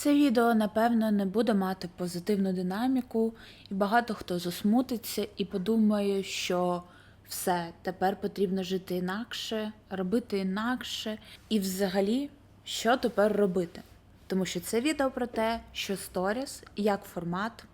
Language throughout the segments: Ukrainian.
Це відео, напевно, не буде мати позитивну динаміку, і багато хто засмутиться і подумає, що все, тепер потрібно жити інакше, робити інакше. І взагалі, що тепер робити? Тому що це відео про те, що сторіс як формат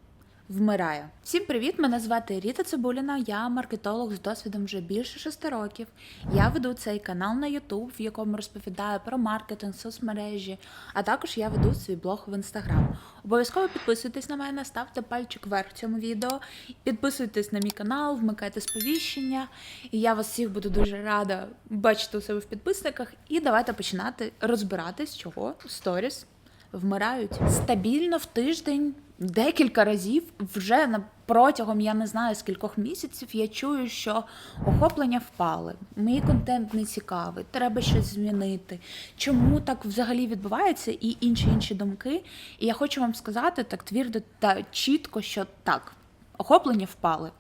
вмирає. Всім привіт! Мене звати Ріта Цибуліна. Я маркетолог з досвідом вже більше шести років. Я веду цей канал на YouTube, в якому розповідаю про маркетинг, соцмережі, а також я веду свій блог в Instagram. Обов'язково підписуйтесь на мене, ставте пальчик вверх цьому відео, підписуйтесь на мій канал, вмикайте сповіщення. І я вас всіх буду дуже рада бачити у себе в підписниках. І давайте починати розбиратись, чого сторіс вмирають стабільно в тиждень. Декілька разів вже на протягом я не знаю скількох місяців я чую, що охоплення впали. Мій контент не цікавий, треба щось змінити. Чому так взагалі відбувається, і інші інші думки. І я хочу вам сказати так твердо та чітко, що так, охоплення впали.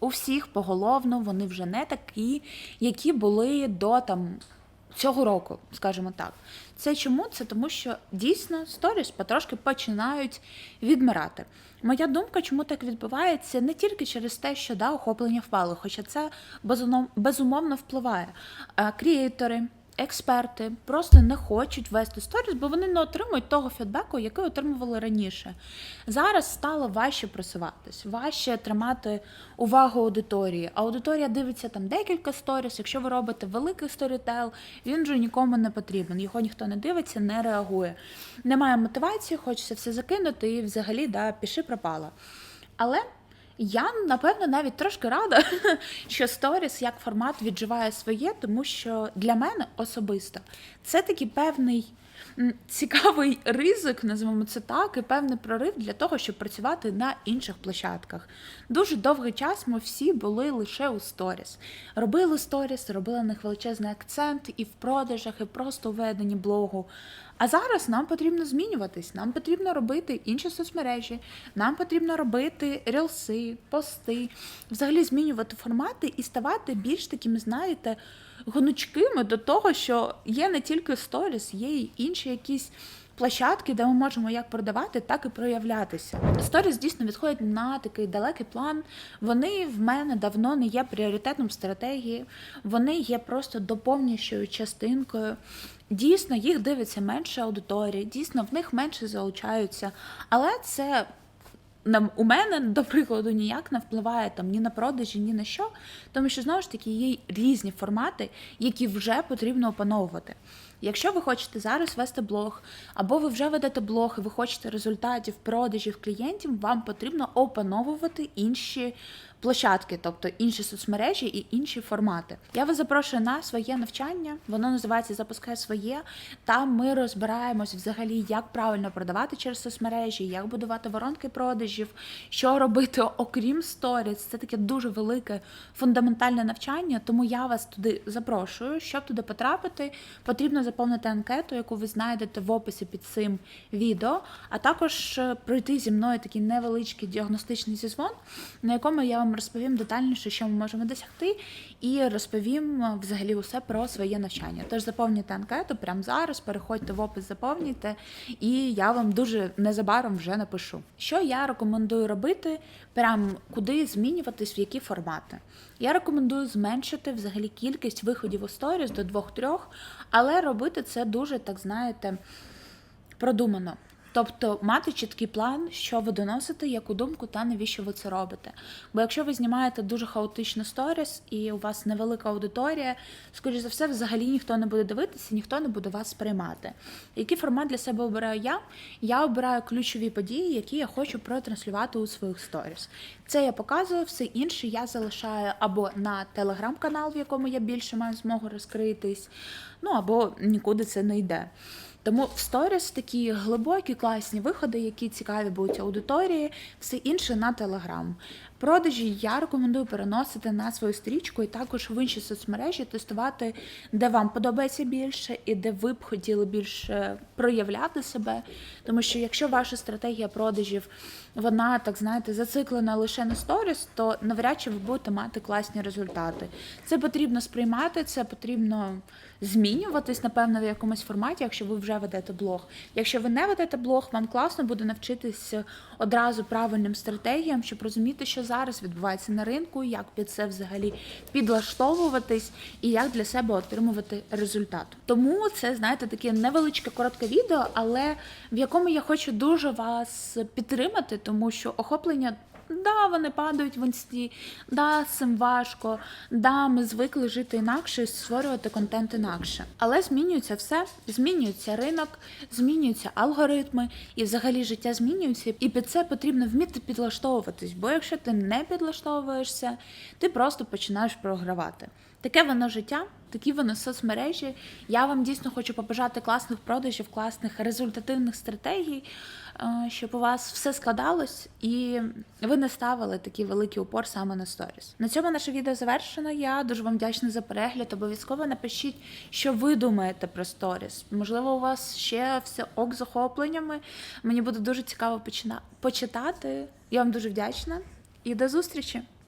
У всіх поголовно вони вже не такі, які були до там цього року, скажімо так. Це чому? Це тому, що дійсно сторіс потрошки починають відмирати. Моя думка, чому так відбувається, не тільки через те, що да, охоплення впало, хоча це безумовно, впливає. Е, Крієйтори, експерти просто не хочуть вести сторіс, бо вони не отримують того фідбеку, який отримували раніше. Зараз стало важче просуватись, важче тримати увагу аудиторії. Аудиторія дивиться там декілька сторіс. Якщо ви робите великий сторітел, він вже нікому не потрібен. Його ніхто не дивиться, не реагує. Немає мотивації, хочеться все закинути і взагалі да, піши пропала. Але я напевно навіть трошки рада, що сторіс як формат відживає своє, тому що для мене особисто це такий певний цікавий ризик, називаємо це так, і певний прорив для того, щоб працювати на інших площадках. Дуже довгий час ми всі були лише у сторіс. Робили сторіс, робили на них величезний акцент і в продажах, і просто у веденні блогу. А зараз нам потрібно змінюватись, нам потрібно робити інші соцмережі, нам потрібно робити рілси, пости, взагалі змінювати формати і ставати більш такими, знаєте, гнучкими до того, що є не тільки сторіс, є й інші якісь. Площадки, де ми можемо як продавати, так і проявлятися. Сторіс дійсно відходять на такий далекий план. Вони в мене давно не є пріоритетом стратегії, вони є просто доповнюючою частинкою. Дійсно, їх дивиться менше аудиторії, дійсно в них менше залучаються. Але це на у мене, до прикладу, ніяк не впливає там ні на продажі, ні на що, тому що знову ж таки є різні формати, які вже потрібно опановувати. Якщо ви хочете зараз вести блог, або ви вже ведете блог, і ви хочете результатів продажів клієнтів, вам потрібно опановувати інші площадки, тобто інші соцмережі і інші формати. Я вас запрошую на своє навчання, воно називається Запускай своє. Там ми розбираємось взагалі, як правильно продавати через соцмережі, як будувати воронки продажів, що робити окрім сторіс. Це таке дуже велике фундаментальне навчання, тому я вас туди запрошую. Щоб туди потрапити, потрібно заповнити анкету, яку ви знайдете в описі під цим відео, а також е, пройти зі мною такий невеличкий діагностичний зізвон, на якому я вам розповім детальніше, що ми можемо досягти, і розповім е, взагалі усе про своє навчання. Тож заповнюйте анкету прямо зараз, переходьте в опис, заповнюйте, і я вам дуже незабаром вже напишу. Що я рекомендую робити, прям куди змінюватись, в які формати. Я рекомендую зменшити взагалі кількість виходів у сторіс до 2-3, але робити це дуже, так знаєте, продумано. Тобто мати чіткий план, що ви доносите, яку думку та навіщо ви це робите. Бо якщо ви знімаєте дуже хаотично сторіс і у вас невелика аудиторія, скоріш за все, взагалі ніхто не буде дивитися, ніхто не буде вас сприймати. Який формат для себе обираю я? Я обираю ключові події, які я хочу протранслювати у своїх сторіс. Це я показую, все інше я залишаю або на телеграм-канал, в якому я більше маю змогу розкритись, ну або нікуди це не йде. Тому в сторіс такі глибокі, класні виходи, які цікаві будуть аудиторії, все інше на телеграм. Продажі я рекомендую переносити на свою стрічку і також в інші соцмережі тестувати, де вам подобається більше і де ви б хотіли більше проявляти себе. Тому що якщо ваша стратегія продажів вона так знаєте зациклена лише на сторіс, то навряд чи ви будете мати класні результати. Це потрібно сприймати, це потрібно змінюватись, напевно, в якомусь форматі, якщо ви вже ведете блог. Якщо ви не ведете блог, вам класно буде навчитися одразу правильним стратегіям, щоб розуміти, що зараз відбувається на ринку, як під це взагалі підлаштовуватись і як для себе отримувати результат. Тому це, знаєте, таке невеличке коротке відео, але в якому я хочу дуже вас підтримати, тому що охоплення. Да, вони падають в інсті, да, цим важко, да, ми звикли жити інакше, створювати контент інакше. Але змінюється все, змінюється ринок, змінюються алгоритми, і взагалі життя змінюється. І під це потрібно вміти підлаштовуватись. Бо якщо ти не підлаштовуєшся, ти просто починаєш програвати. Таке воно життя, такі воно соцмережі. Я вам дійсно хочу побажати класних продажів, класних результативних стратегій, е, щоб у вас все складалось і ви не ставили такий великий упор саме на сторіс. На цьому наше відео завершено. Я дуже вам вдячна за перегляд. Обов'язково напишіть, що ви думаєте про сторіс. Можливо, у вас ще все ок з охопленнями. Мені буде дуже цікаво почина- почитати. Я вам дуже вдячна і до зустрічі!